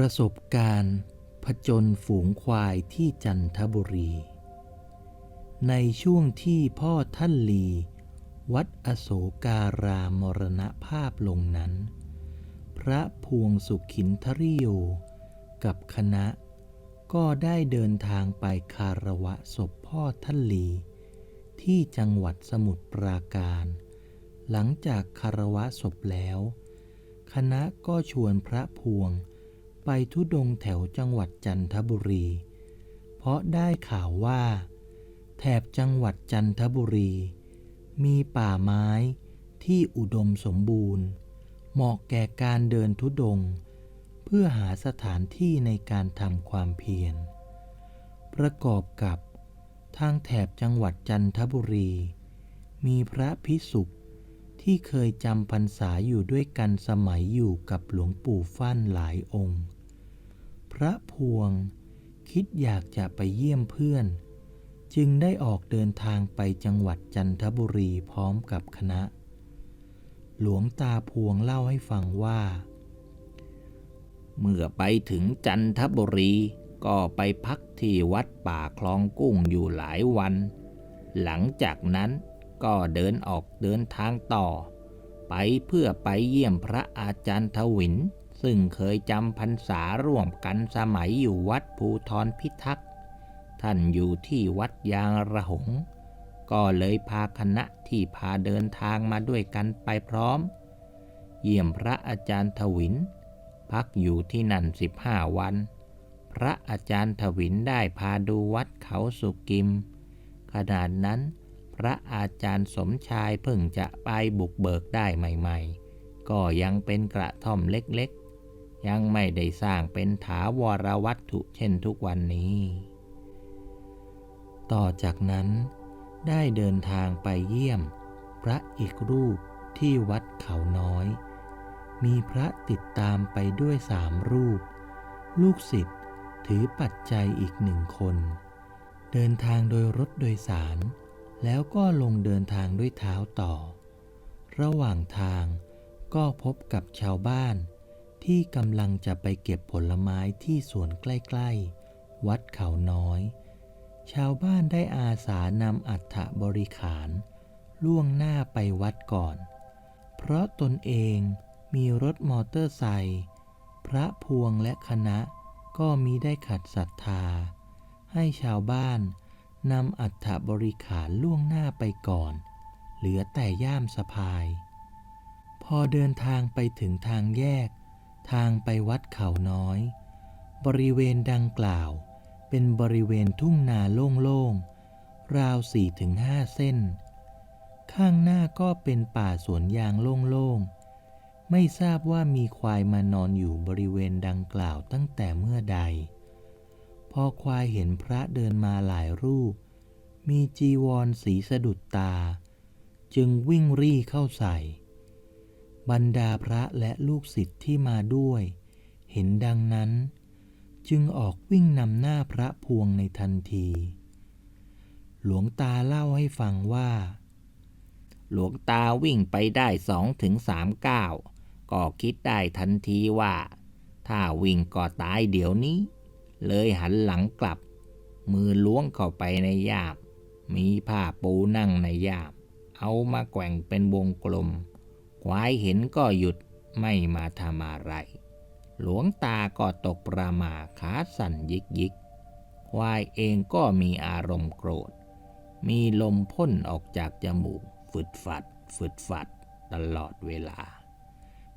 ประสบการณ์ ผจญฝูงควายที่จันทบุรี ในช่วงที่พ่อท่านลี วัดอโศการามรณภาพลงนั้น พระพวงสุขินทริโย กับคณะก็ได้เดินทางไปคารวะศพพ่อท่านลี ที่จังหวัดสมุทรปราการ หลังจากคารวะศพแล้ว คณะก็ชวนพระพวง ไปทุดงแถวจังหวัดจันทบุรี เพราะได้ข่าวว่า แถบจังหวัดจันทบุรี มีป่าไม้ที่อุดมสมบูรณ์ เหมาะแก่การเดินทุดง เพื่อหาสถานที่ในการทำความเพียร ประกอบกับทางแถบจังหวัดจันทบุรี มีพระพิสุกที่เคยจำพรรษาอยู่ด้วยกันสมัยอยู่กับหลวงปู่ฟั่นหลายองค์ พระพวง คิดอยากจะไปเยี่ยมเพื่อน จึงได้ออกเดินทางไปจังหวัดจันทบุรีพร้อมกับคณะ หลวงตาพวงเล่าให้ฟังว่า เมื่อไปถึงจันทบุรีก็ไปพักที่วัดป่าคลองกุ้งอยู่หลายวัน หลังจากนั้นก็เดินออกเดินทางต่อ ไปเพื่อไปเยี่ยมพระอาจารย์ทวิน ซึ่งเคยจำพรรษาร่วมกันสมัยอยู่วัดภูทรพิทักษ์ ท่านอยู่ที่วัดยางระหง ก็เลยพาคณะที่พาเดินทางมาด้วยกันไปพร้อม เยี่ยมพระอาจารย์ทวิน พักอยู่ที่นั่นสิบห้าวัน พระอาจารย์ทวินได้พาดูวัดเขาสุกิม ขนาดนั้นพระอาจารย์สมชายเพิ่งจะไปบุกเบิกได้ใหม่ ๆ ก็ยังเป็นกระท่อมเล็กๆ ยังไม่ได้สร้างเป็นถาวรวัตถุเช่นทุกวันนี้ ต่อจากนั้นได้เดินทางไปเยี่ยม พระอีกรูปที่วัดเขาน้อย มีพระติดตามไปด้วยสามรูป ลูกศิษย์ถือปัจจัยอีกหนึ่งคน เดินทางโดยรถโดยสาร แล้วก็ลงเดินทางด้วยเท้าต่อ ระหว่างทางก็พบกับชาวบ้าน ที่กำลังจะไปเก็บผลไม้ที่สวนใกล้ ๆ วัดเขาน้อย ชาวบ้านได้อาสานำอัฐบริขาร ล่วงหน้าไปวัดก่อน เพราะตนเองมีรถมอเตอร์ไซค์พระพวงและคณะก็มีได้ขัดศรัทธา ให้ชาวบ้านนำอัฐบริขารล่วงหน้าไปก่อน เหลือแต่ย่ามสะพาย พอเดินทางไปถึงทางแยก ทางไปวัดเขาน้อย บริเวณดังกล่าว เป็นบริเวณทุ่งนาโล่งๆ ราวสี่ถึงห้าเส้น ข้างหน้าก็เป็นป่าสวนยางโล่งๆ ไม่ทราบว่ามีควายมานอนอยู่บริเวณดังกล่าวตั้งแต่เมื่อใด พอควายเห็นพระเดินมาหลายรูป มีจีวรสีสะดุดตา จึงวิ่งรี่เข้าใส่ บรรดาพระและลูกศิษย์ที่มาด้วย เห็นดังนั้น จึงออกวิ่งนำหน้าพระพวงในทันที หลวงตาเล่าให้ฟังว่า หลวงตาวิ่งไปได้สองถึงสามก้าวก็คิดได้ทันทีว่า ถ้าวิ่งก็ตายเดี๋ยวนี้ เลยหันหลังกลับ มือล้วงเข้าไปในยามมีผ้าปูนั่งในยามเอามาแกว่งเป็นวงกลม ควายเห็นก็หยุดไม่มาทำอะไร หลวงตาก็ตกประหมาขาสั่นยิกยิกควายเองก็มีอารมณ์โกรธ มีลมพ่นออกจากจมูกฝึดฝัดฝึดฝัดตลอดเวลา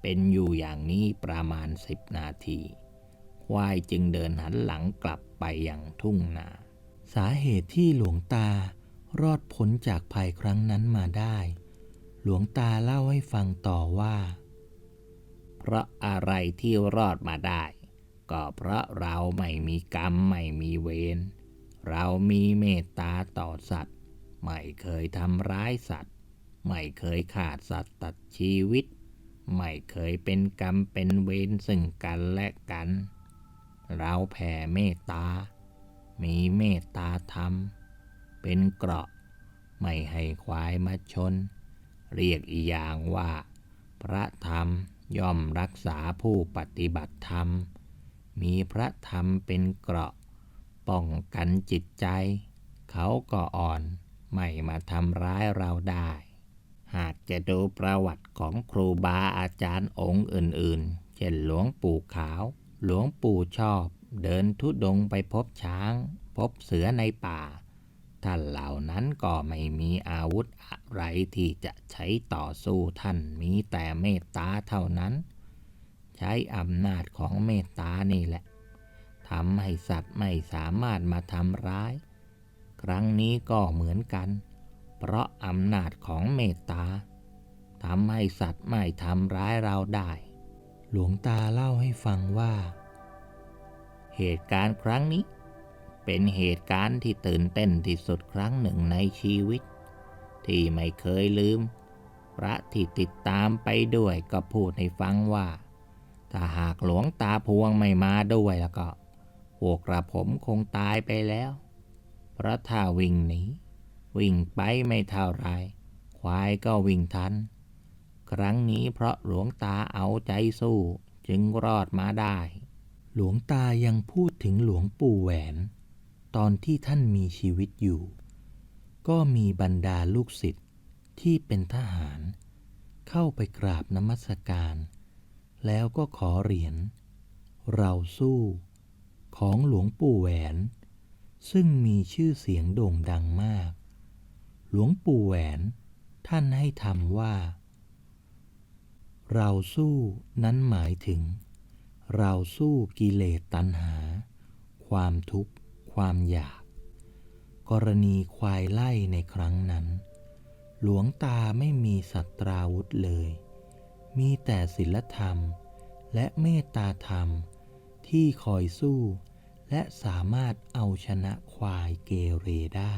เป็นอยู่อย่างนี้ประมาณสิบนาที ควายจึงเดินหันหลังกลับไปยังทุ่งนา สาเหตุที่หลวงตารอดพ้นจากภัยครั้งนั้นมาได้ หลวงตาเล่าให้ฟังต่อว่า เพราะอะไรที่รอดมาได้ ก็เพราะเราไม่มีกรรมไม่มีเวรเรามีเมตตาต่อสัตว์ ไม่เคยทำร้ายสัตว์ ไม่เคยขาดสัตว์ตัดชีวิต ไม่เคยเป็นกรรมเป็นเวรซึ่งกันและกัน เราแผ่เมตตา มีเมตตาธรรม เป็นเกราะ ไม่ให้ควายมาชน เรียกอีกอย่างว่า พระธรรมย่อมรักษาผู้ปฏิบัติธรรม มีพระธรรมเป็นเกราะ ป้องกันจิตใจ เขาก็อ่อนไม่มาทำร้ายเราได้ หากจะดูประวัติของครูบาอาจารย์องค์อื่นๆ เช่นหลวงปู่ขาว หลวงปู่ชอบ เดินทุดงไปพบช้าง พบเสือในป่า ท่านเหล่านั้นก็ไม่มีอาวุธอะไรที่จะใช้ต่อสู้ท่านมีแต่เมตตาเท่านั้น ใช้อำนาจของเมตตานี่แหละทำให้สัตว์ไม่สามารถมาทำร้าย ครั้งนี้ก็เหมือนกัน เพราะอำนาจของเมตตาทำให้สัตว์ไม่ทำร้ายเราได้ หลวงตาเล่าให้ฟังว่า เหตุการณ์ครั้งนี้ เป็นเหตุการณ์ที่ตื่นเต้นที่สุดครั้งหนึ่งในชีวิต ที่ไม่เคยลืม พระที่ติดตามไปด้วยก็พูดให้ฟังว่า ถ้าหากหลวงตาพวงไม่มาด้วยแล้วก็ พวกกระผมคงตายไปแล้ว เพราะถ้าวิ่งหนีวิ่งไปไม่เท่าไร ควายก็วิ่งทัน ครั้งนี้เพราะหลวงตาเอาใจสู้จึงรอดมาได้ หลวงตายังพูดถึงหลวงปู่แหวน ตอนที่ท่านมีชีวิตอยู่ ก็มีบรรดาลูกศิษย์ที่เป็นทหาร เข้าไปกราบนมัสการ แล้วก็ขอเหรียญเราสู้ของหลวงปู่แหวน ซึ่งมีชื่อเสียงโด่งดังมาก หลวงปู่แหวนท่านให้ทำว่า เราสู้นั้นหมายถึง เราสู้กิเลสตัณหา ความทุกข์ ความอยาก กรณีควายไล่ในครั้งนั้น หลวงตาไม่มีสัตราวุธเลย มีแต่ศีลธรรมและเมตตาธรรมที่คอยสู้และสามารถเอาชนะควายเกเรได้